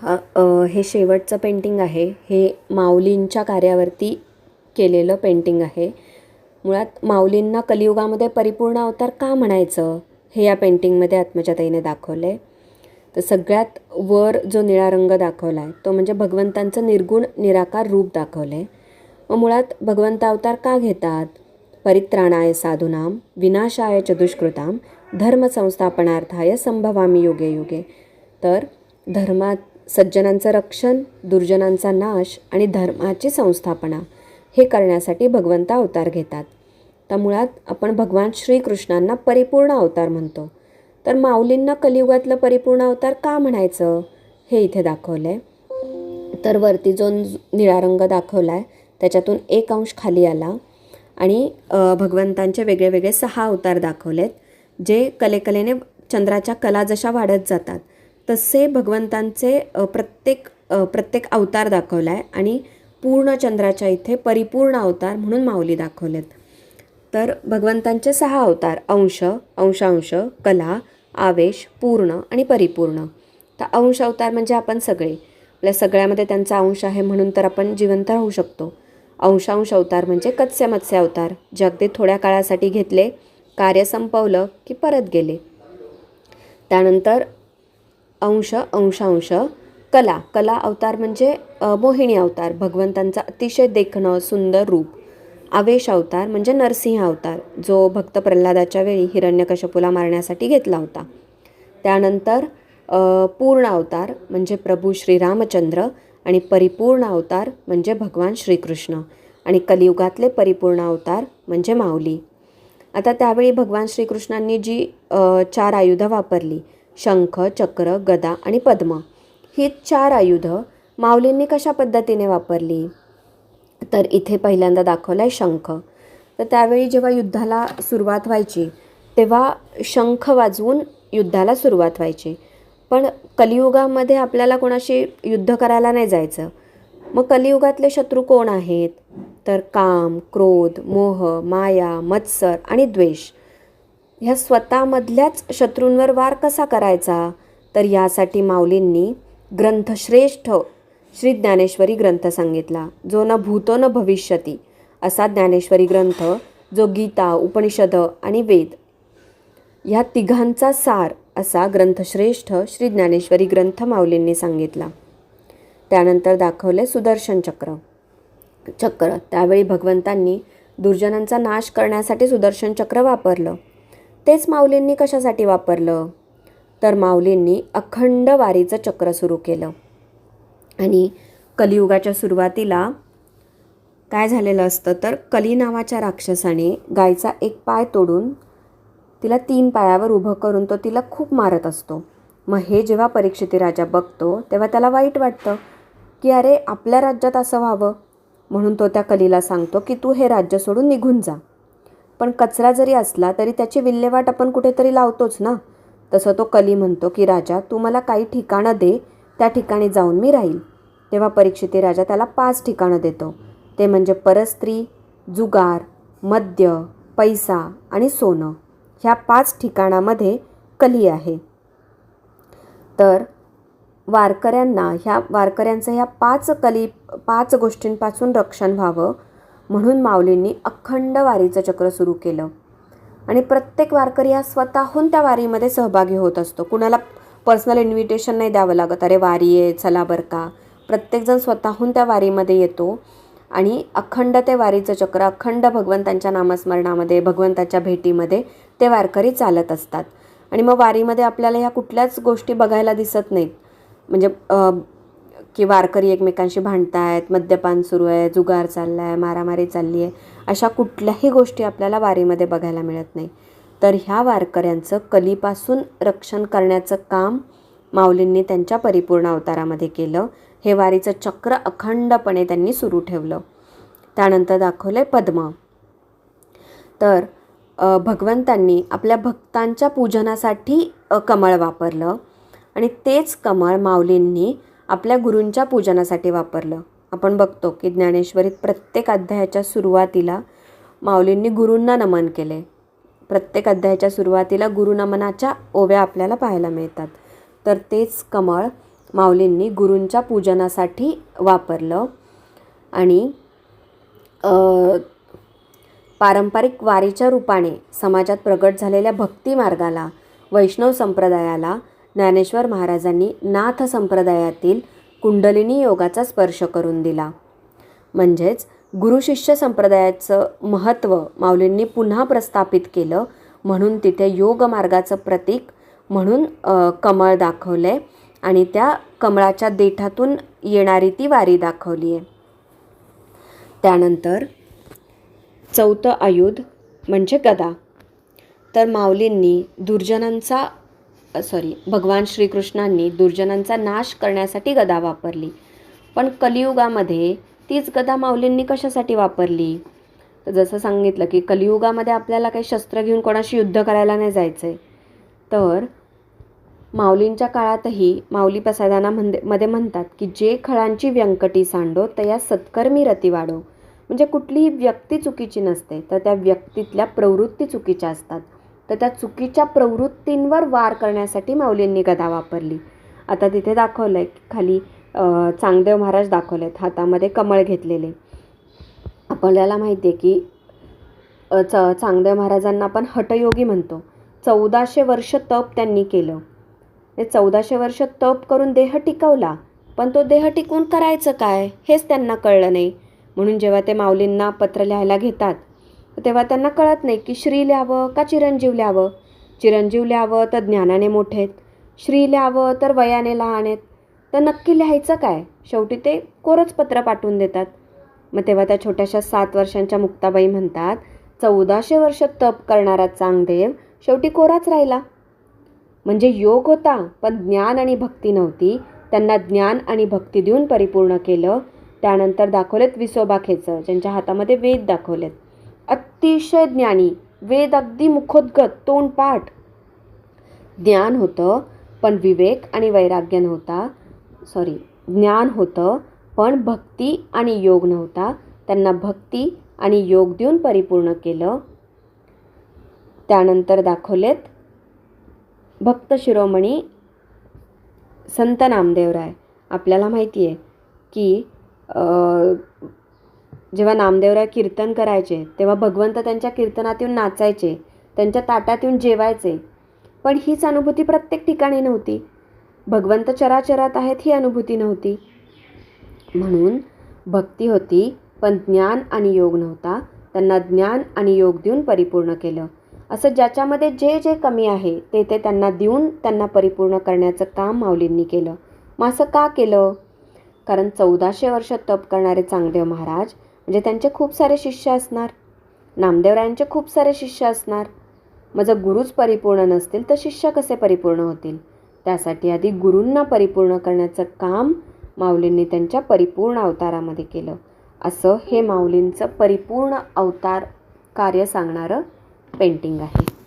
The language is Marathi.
हा हे शेवटचं पेंटिंग आहे. हे माऊलींच्या कार्यावरती केलेलं पेंटिंग आहे. मुळात माऊलींना कलियुगामध्ये परिपूर्ण अवतार का म्हणायचं हे या पेंटिंगमध्ये आत्मजाताईने दाखवलं आहे तर सगळ्यात वर जो निळा रंग दाखवला आहे तो म्हणजे भगवंतांचं निर्गुण निराकार रूप दाखवलं आहे मग मुळात भगवंत अवतार का घेतात? परित्राणाय साधूनाम विनाशाय च दुष्कृताम धर्मसंस्थापनार्थाय संभवामी युगे युगे. तर धर्मात सज्जनांचं रक्षण दुर्जनांचा नाश आणि धर्माची संस्थापना हे करण्यासाठी भगवंत अवतार घेतात. तर मुळात आपण भगवान श्रीकृष्णांना परिपूर्ण अवतार म्हणतो. तर माऊलींना कलियुगातलं परिपूर्ण अवतार का म्हणायचं? हे इथे दाखवलं आहे तर वरती जो निळा रंग दाखवला आहे त्याच्यातून एक अंश खाली आला. आणि भगवंतांचे वेगळे वेगळे सहा अवतार दाखवलेत जे कलेकलेने चंद्राच्या कला जशा वाढत जातात तसे भगवंतांचे प्रत्येक प्रत्येक अवतार दाखवला आहे आणि पूर्ण चंद्राच्या इथे परिपूर्ण अवतार म्हणून माऊली दाखवलेत. तर भगवंतांचे सहा अवतार अंश अंशांश कला आवेश पूर्ण आणि परिपूर्ण. तर अंश अवतार म्हणजे आपण सगळे. आपल्या सगळ्यामध्ये त्यांचा अंश आहे म्हणून तर आपण जिवंत राहू शकतो. अंशांश अवतार म्हणजे कत्स्य मत्स्य अवतार जे अगदी थोड्या काळासाठी घेतले कार्य संपवलं की परत गेले. त्यानंतर अंश अंशांश. कला. कला अवतार म्हणजे मोहिणी मोहिनी अवतार. भगवंतांचा अतिशय देखणं सुंदर रूप. आवेश अवतार म्हणजे नरसिंह अवतार जो भक्त प्रल्हादाच्या वेळी हिरण्यकशपूला मारण्यासाठी घेतला होता. त्यानंतर पूर्ण अवतार म्हणजे प्रभू श्रीरामचंद्र आणि परिपूर्ण अवतार म्हणजे भगवान श्रीकृष्ण आणि कलियुगातले परिपूर्ण अवतार म्हणजे माऊली. आता त्यावेळी भगवान श्रीकृष्णांनी जी चार आयुधं वापरली शंख चक्र गदा आणि पद्म. ही चार आयुधं माऊलींनी कशा पद्धतीने वापरली? तर इथे पहिल्यांदा दाखवला आहे शंख. तर त्यावेळी जेव्हा युद्धाला सुरुवात व्हायची तेव्हा शंख वाजवून युद्धाला सुरुवात व्हायची. पण कलियुगामध्ये आपल्याला कोणाशी युद्ध करायला नाही जायचं. मग कलियुगातले शत्रू कोण आहेत? तर काम क्रोध मोह माया मत्सर आणि द्वेष. ह्या स्वतःमधल्याच शत्रूंवर वार कसा करायचा? तर यासाठी माऊलींनी ग्रंथश्रेष्ठ श्री ज्ञानेश्वरी ग्रंथ सांगितला जो न भूतो न भविष्यती असा ज्ञानेश्वरी ग्रंथ जो गीता उपनिषद आणि वेद ह्या तिघांचा सार असा ग्रंथश्रेष्ठ श्री ज्ञानेश्वरी ग्रंथ माऊलींनी सांगितला. त्यानंतर दाखवले सुदर्शन चक्र. चक्र. त्यावेळी भगवंतांनी दुर्जनांचा नाश करण्यासाठी सुदर्शन चक्र वापरलं. तेच माऊलींनी कशासाठी वापरलं? तर माऊलींनी अखंड वारीचं चक्र सुरू केलं. आणि कलियुगाच्या सुरुवातीला काय झालेलं असतं तर कली नावाच्या राक्षसाने गायचा एक पाय तोडून तिला तीन पायावर उभं करून तो तिला खूप मारत असतो. मग हे जेव्हा परीक्षिती राजा बघतो तेव्हा त्याला वाईट वाटतं की अरे आपल्या राज्यात असं व्हावं. म्हणून तो त्या कलीला सांगतो की तू हे राज्य सोडून निघून जा. पण कचरा जरी असला तरी त्याची विल्हेवाट आपण कुठेतरी लावतोच ना. तसं तो कली म्हणतो की राजा तू मला काही ठिकाणं दे त्या ठिकाणी जाऊन मी राहील. तेव्हा परीक्षिती राजा त्याला पाच ठिकाणं देतो. ते म्हणजे परस्त्री जुगार मद्य पैसा आणि सोनं. ह्या पाच ठिकाणामध्ये कली आहे. तर वारकऱ्यांना ह्या वारकऱ्यांचं ह्या पाच कली पाच गोष्टींपासून रक्षण व्हावं म्हणून माऊलींनी अखंड वारीचं चक्र सुरू केलं. आणि प्रत्येक वारकरी हा स्वतःहून त्या वारीमध्ये सहभागी होत असतो. कुणाला पर्सनल इन्व्हिटेशन नाही द्यावं लागत. अरे वारी आहे चला बरं का. प्रत्येकजण स्वतःहून त्या वारीमध्ये येतो. आणि अखंड ते वारीचं चक्र अखंड भगवंतांच्या नामस्मरणामध्ये भगवंताच्या भेटीमध्ये ते वारकरी चालत असतात. आणि मग वारीमध्ये आपल्याला ह्या कुठल्याच गोष्टी बघायला दिसत नाहीत. म्हणजे की वारकरी एकमेकांशी भांडतायत मद्यपान सुरू आहे जुगार चालला आहे मारामारी चालली आहे अशा कुठल्याही गोष्टी आपल्याला वारीमध्ये बघायला मिळत नाही. तर ह्या वारकऱ्यांचं कलीपासून रक्षण करण्याचं काम माऊलींनी त्यांच्या परिपूर्ण अवतारामध्ये केलं. हे वारीचं चक्र अखंडपणे त्यांनी सुरू ठेवलं. त्यानंतर दाखवलं आहे पद्म. तर भगवंतांनी आपल्या भक्तांच्या पूजनासाठी कमळ वापरलं. आणि तेच कमळ माऊलींनी आपल्या गुरूंच्या पूजनासाठी वापरलं. आपण बघतो की ज्ञानेश्वरीत प्रत्येक अध्यायाच्या सुरुवातीला माऊलींनी गुरूंना नमन केले. प्रत्येक अध्यायाच्या सुरुवातीला गुरुनमनाच्या ओव्या आपल्याला पाहायला मिळतात. तर तेच कमळ माऊलींनी गुरूंच्या पूजनासाठी वापरलं. आणि पारंपरिक वारीच्या रूपाने समाजात प्रगट झालेल्या भक्ती मार्गाला वैष्णव संप्रदायाला ज्ञानेश्वर महाराजांनी नाथ संप्रदायातील कुंडलिनी योगाचा स्पर्श करून दिला. म्हणजेच गुरुशिष्य संप्रदायाचं महत्त्व माऊलींनी पुन्हा प्रस्थापित केलं म्हणून तिथे योग मार्गाचं प्रतीक म्हणून कमळ दाखवलं आहे आणि त्या कमळाच्या देठातून येणारी ती वारी दाखवली आहे. त्यानंतर चौथं आयुध म्हणजे गदा. तर माऊलींनी दुर्जनांचा सॉरी भगवान श्रीकृष्णांनी दुर्जनांचा नाश करण्यासाठी गदा वापरली. पण कलियुगामध्ये तीच गदा माऊलींनी कशासाठी वापरली? तर जसं सांगितलं की कलियुगामध्ये आपल्याला काही शस्त्र घेऊन कोणाशी युद्ध करायला नाही जायचं आहे तर माऊलींच्या काळातही माऊली प्रसादाना म्हणते मध्ये म्हणतात की जे खळांची व्यंकटी सांडो तया सत्कर्मी रती वाढो. म्हणजे कुठलीही व्यक्ती चुकीची नसते तर त्या व्यक्तीतल्या प्रवृत्ती चुकीच्या असतात. तर त्या चुकीच्या प्रवृत्तींवर वार करण्यासाठी माऊलींनी गदा वापरली. आता तिथे दाखवलं आहे खाली चांगदेव महाराज दाखवले आहेत हातामध्ये कमळ घेतलेले. आपल्याला माहिती आहे की च चांगदेव महाराजांना आपण हटयोगी म्हणतो. चौदाशे वर्ष तप त्यांनी केलं. ते चौदाशे वर्ष तप करून देह टिकवला. पण तो देह टिकून करायचं काय? हेच त्यांना कळलं नाही. म्हणून जेव्हा ते माऊलींना पत्र लिहायला घेतात तेव्हा त्यांना कळत नाही की श्री लिहावं का चिरंजीव लिहावं चिरंजीव लिहावं तर ज्ञानाने मोठे आहेत. श्री लिहावं तर वयाने लहान आहेत. तर नक्की लिहायचं काय? शेवटी ते कोरच पत्र पाठवून देतात. मग तेव्हा त्या छोट्याशा सात वर्षांच्या मुक्ताबाई म्हणतात चौदाशे वर्ष तप करणारा चांगदेव शेवटी कोराच राहिला. म्हणजे योग होता पण ज्ञान आणि भक्ती नव्हती. त्यांना ज्ञान आणि भक्ती देऊन परिपूर्ण केलं. त्यानंतर दाखवलेत विसोबाखेचं ज्यांच्या हातामध्ये वेद दाखवलेत. अतिशय ज्ञानी वेद अगदी मुखोद्गत तोंडपाठ. ज्ञान होतं पण विवेक आणि वैराग्य नव्हता. सॉरी ज्ञान होतं पण भक्ती आणि योग नव्हता. त्यांना भक्ती आणि योग देऊन परिपूर्ण केलं. त्यानंतर दाखवलेत भक्त शिरोमणी संत नामदेवराय. आपल्याला माहिती आहे की जेव्हा नामदेवराय कीर्तन करायचे तेव्हा भगवंत त्यांच्या कीर्तनात येऊन नाचायचे त्यांच्या ताटात येऊन जेवायचे. पण हीच अनुभूती प्रत्येक ठिकाणी नव्हती. भगवंत चराचरात आहेत ही अनुभूती नव्हती. म्हणून भक्ती होती पण ज्ञान आणि योग नव्हता. त्यांना ज्ञान आणि योग देऊन परिपूर्ण केलं. असं ज्याच्यामध्ये जे जे कमी आहे ते ते त्यांना देऊन त्यांना परिपूर्ण करण्याचं काम माऊलींनी केलं. मग असं का केलं? कारण चौदाशे वर्ष तप करणारे चांगदेव महाराज म्हणजे त्यांचे खूप सारे शिष्य असणार नामदेवरायांचे खूप सारे शिष्य असणार. मग जर गुरुच परिपूर्ण नसतील तर शिष्य कसे परिपूर्ण होतील? त्यासाठी आधी गुरूंना परिपूर्ण करण्याचं काम माऊलींनी त्यांच्या परिपूर्ण अवतारामध्ये केलं. असं हे माऊलींचं परिपूर्ण अवतार कार्य सांगणारं पेंटिंग आहे.